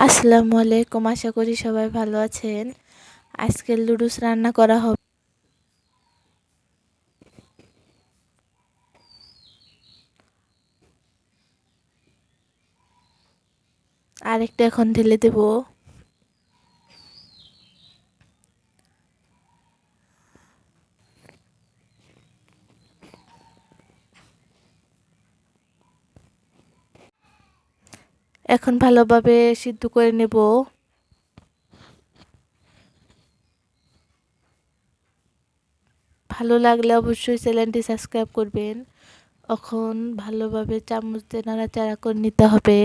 আসসালামু আলাইকুম, আশা করি সবাই ভালো আছেন। আজকে লুডুস রান্না করা হবে। আরেকটা এখন ঢেলে দেব। এখন ভালোভাবে সিদ্ধ করে নেব। ভালো লাগলে অবশ্যই চ্যানেলটি সাবস্ক্রাইব করবেন। এখন ভালোভাবে চামচ দিয়ে নাড়াচাড়া করে নিতে হবে।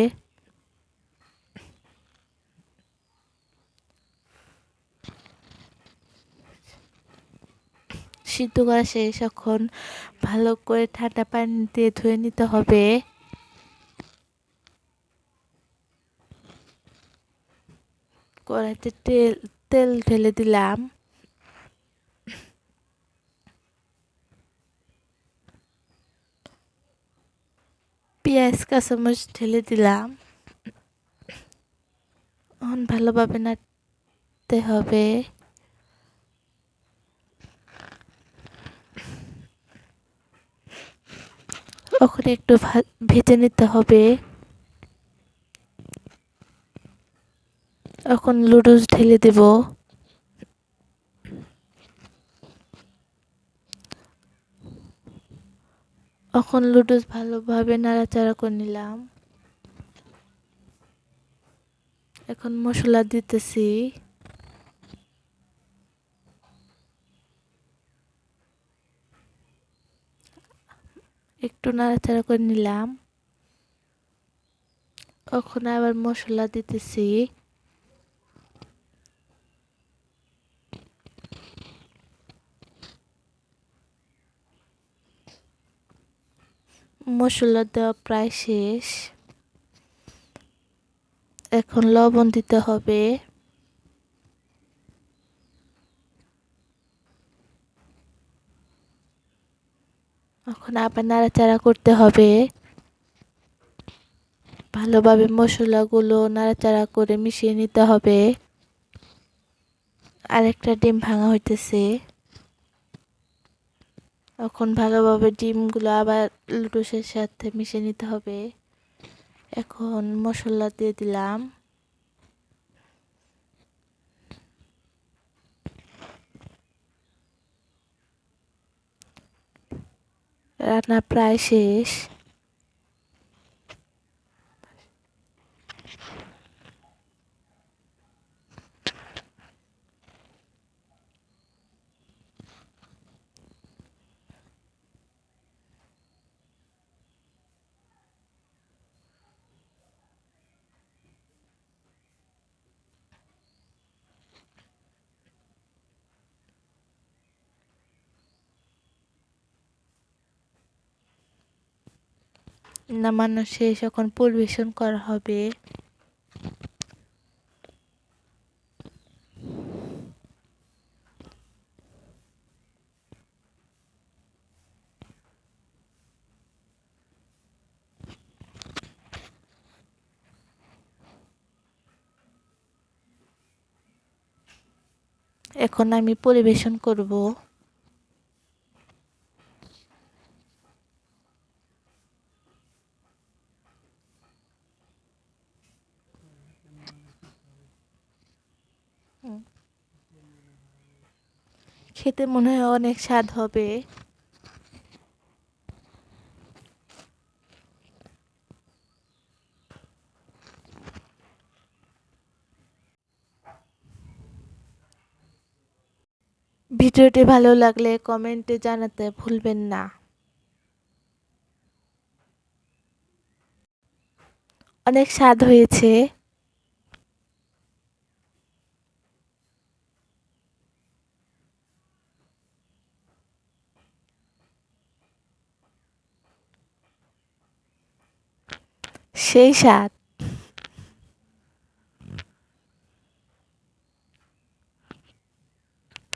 সিদ্ধ করা শেষ। এখন ভালো করে ঠান্ডা পানি দিয়ে ধুয়ে নিতে হবে। কড়াইতে তেল তেল ঢেলে দিলাম। পেঁয়াজ, কাঁচামরিচ ঢেলে দিলাম। এখন ভালোভাবে নাড়তে হবে। ওখানে একটু ভেজে নিতে হবে। এখন লুডুস ঢেলে দেব। এখন লুডুস ভালোভাবে নাড়াচাড়া করে নিলাম। এখন মশলা দিতেছি। একটু নাড়াচাড়া করে নিলাম। ওখানে আবার মশলা দিতেছি। মশলা দেওয়া প্রায় শেষ। এখন লবণ দিতে হবে। এখন আবার নাড়াচাড়া করতে হবে। ভালোভাবে মশলাগুলো নাড়াচাড়া করে মিশিয়ে নিতে হবে। আরেকটা ডিম ভাঙা হইতেছে। এখন ভালোভাবে ডিমগুলো আবার লুটুসের সাথে মিশে নিতে হবে। এখন মশলা দিয়ে দিলাম। রান্না প্রায় শেষ। নামানো শেষ এখন পরিবেশন করা হবে। এখন আমি পরিবেশন করব। খেতে মনে হয় অনেক স্বাদ হবে। ভিডিওটি ভালো লাগলে কমেন্টে জানাতে ভুলবেন না। অনেক স্বাদ হয়েছে। সেই স্বাদ